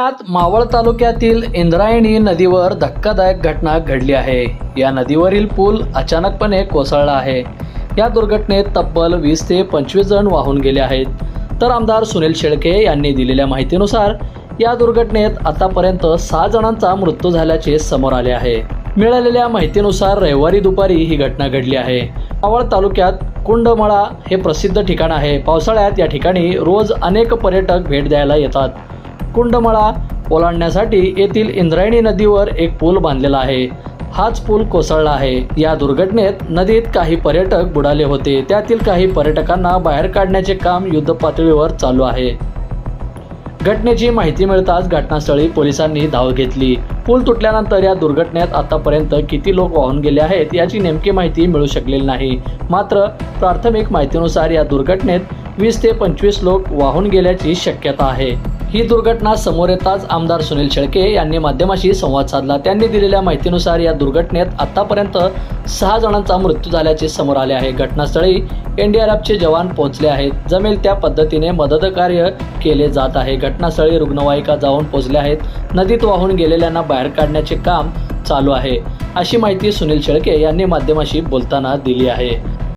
पुण्यात मावळ तालुक्यातील इंद्रायणी नदीवर धक्कादायक घटना घडली आहे. या नदीवरील पूल अचानकपणे कोसळला आहे. या दुर्घटनेत तब्बल वीस ते पंचवीस जण वाहून गेले आहेत. तर आमदार सुनील शेळके यांनी दिलेल्या माहितीनुसार या दुर्घटनेत आतापर्यंत सहा जणांचा मृत्यू झाल्याचे समोर आले आहे. मिळालेल्या माहितीनुसार रविवारी दुपारी ही घटना घडली आहे. मावळ तालुक्यात कुंडमळा हे प्रसिद्ध ठिकाण आहे. पावसाळ्यात या ठिकाणी रोज अनेक पर्यटक भेट द्यायला येतात. कुंडमळा ओलांडण्यासाठी येथील इंद्रायणी नदीवर एक पूल बांधलेला आहे. हाच पूल कोसळला आहे. या दुर्घटनेत नदीत काही पर्यटक बुडाले होते. त्यातील काही पर्यटकांना बाहेर काढण्याचे काम युद्धपातळीवर चालू आहे. घटनेची माहिती मिळताच घटनास्थळी पोलिसांनी धाव घेतली. पूल तुटल्यानंतर या दुर्घटनेत आतापर्यंत किती लोक वाहून गेले आहेत याची नेमकी माहिती मिळू शकलेली नाही. मात्र प्राथमिक माहितीनुसार या दुर्घटनेत वीस ते पंचवीस लोक वाहून गेल्याची शक्यता आहे. ही दुर्घटना समोर येताच आमदार सुनील शेळके यांनी माध्यमाशी संवाद साधला. त्यांनी दिलेल्या माहितीनुसार या दुर्घटनेत आतापर्यंत सहा जणांचा मृत्यू झाल्याचे समोर आले आहे. घटनास्थळी एनडीआरएफचे जवान पोहोचले आहेत. जमेल त्या पद्धतीने मदत कार्य केले जात आहे. घटनास्थळी रुग्णवाहिका जाऊन पोहोचल्या आहेत. नदीत वाहून गेलेल्यांना बाहेर काढण्याचे काम चालू आहे अशी माहिती सुनील शेळके यांनी माध्यमाशी बोलताना दिली आहे.